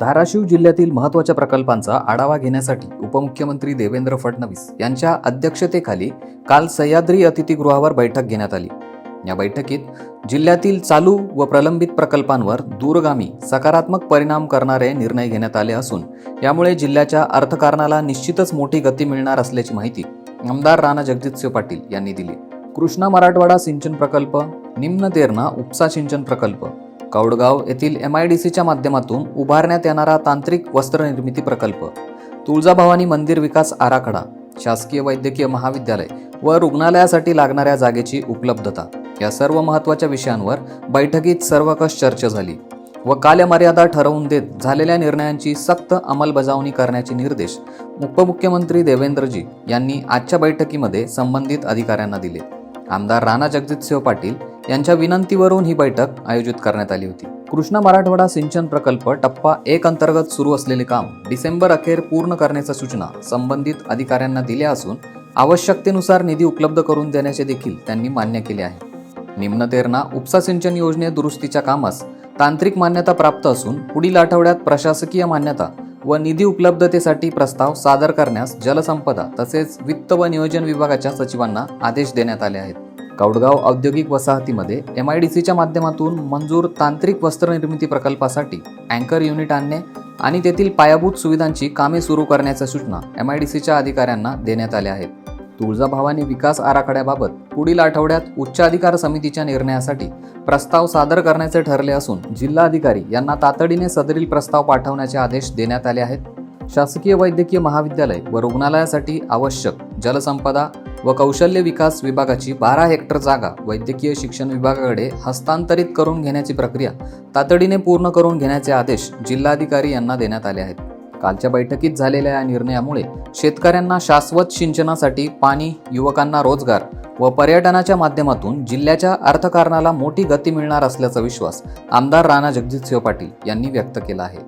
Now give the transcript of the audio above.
धाराशिव जिल्ह्यातील महत्त्वाच्या प्रकल्पांचा आढावा घेण्यासाठी उपमुख्यमंत्री देवेंद्र फडणवीस यांच्या अध्यक्षतेखाली काल सह्याद्री अतिथीगृहावर बैठक घेण्यात आली. या बैठकीत जिल्ह्यातील चालू व प्रलंबित प्रकल्पांवर दूरगामी सकारात्मक परिणाम करणारे निर्णय घेण्यात आले असून यामुळे जिल्ह्याच्या अर्थकारणाला निश्चितच मोठी गती मिळणार असल्याची माहिती आमदार राणा जगजितसिंह पाटील यांनी दिली. कृष्णा मराठवाडा सिंचन प्रकल्प निम्न तेरणा उपसा सिंचन प्रकल्प कौडगाव येथील एम आय डी सीच्या माध्यमातून उभारण्यात येणारा तांत्रिक वस्त्रनिर्मिती प्रकल्प तुळजाभवानी मंदिर विकास आराखडा शासकीय वैद्यकीय महाविद्यालय व रुग्णालयासाठी लागणाऱ्या जागेची उपलब्धता या सर्व महत्त्वाच्या विषयांवर बैठकीत सर्वकष चर्चा झाली व कालमर्यादा ठरवून देत झालेल्या निर्णयांची सक्त अंमलबजावणी करण्याचे निर्देश उपमुख्यमंत्री देवेंद्रजी यांनी आजच्या बैठकीमध्ये संबंधित अधिकाऱ्यांना दिले. आमदार राणा जगजितसिंह पाटील यांच्या विनंतीवरून ही बैठक आयोजित करण्यात आली होती. कृष्णा मराठवाडा सिंचन प्रकल्प टप्पा एक अंतर्गत सुरू असलेले काम डिसेंबर अखेर पूर्ण करण्याच्या सूचना संबंधित अधिकाऱ्यांना दिल्या असून आवश्यकतेनुसार निधी उपलब्ध करून देण्याचे देखील त्यांनी मान्य केले आहे. निम्न तेरणा उपसा सिंचन योजने दुरुस्तीच्या कामास तांत्रिक मान्यता प्राप्त असून पुढील आठवड्यात प्रशासकीय मान्यता व निधी उपलब्धतेसाठी प्रस्ताव सादर करण्यास जलसंपदा तसेच वित्त व नियोजन विभागाच्या सचिवांना आदेश देण्यात आले आहेत. कौडगाव औद्योगिक वसाहतीमध्ये एम आय डी सीच्या माध्यमातून मंजूर तांत्रिक वस्त्रनिर्मिती प्रकल्पासाठी अँकर युनिट आणणे आणि तेथील पायाभूत सुविधांची कामे सुरू करण्याच्या सूचना एम आय डी सीच्या अधिकाऱ्यांना देण्यात आल्या आहेत. तुळजाभवानी विकास आराखड्याबाबत पुढील आठवड्यात उच्चाधिकार समितीच्या निर्णयासाठी प्रस्ताव सादर करण्याचे ठरले असून जिल्हाधिकारी यांना तातडीने सदरील प्रस्ताव पाठवण्याचे आदेश देण्यात आले आहेत. शासकीय वैद्यकीय महाविद्यालय व रुग्णालयासाठी आवश्यक जलसंपदा व कौशल्य विकास विभागाची बारा हेक्टर जागा वैद्यकीय शिक्षण विभागाकडे हस्तांतरित करून घेण्याची प्रक्रिया तातडीने पूर्ण करून घेण्याचे आदेश जिल्हाधिकारी यांना देण्यात आले आहेत. कालच्या बैठकीत झालेल्या या निर्णयामुळे शेतकऱ्यांना शाश्वत सिंचनासाठी पाणी युवकांना रोजगार व पर्यटनाच्या माध्यमातून जिल्ह्याच्या अर्थकारणाला मोठी गती मिळणार असल्याचा विश्वास आमदार राणा जगजितसिंह पाटील यांनी व्यक्त केला आहे.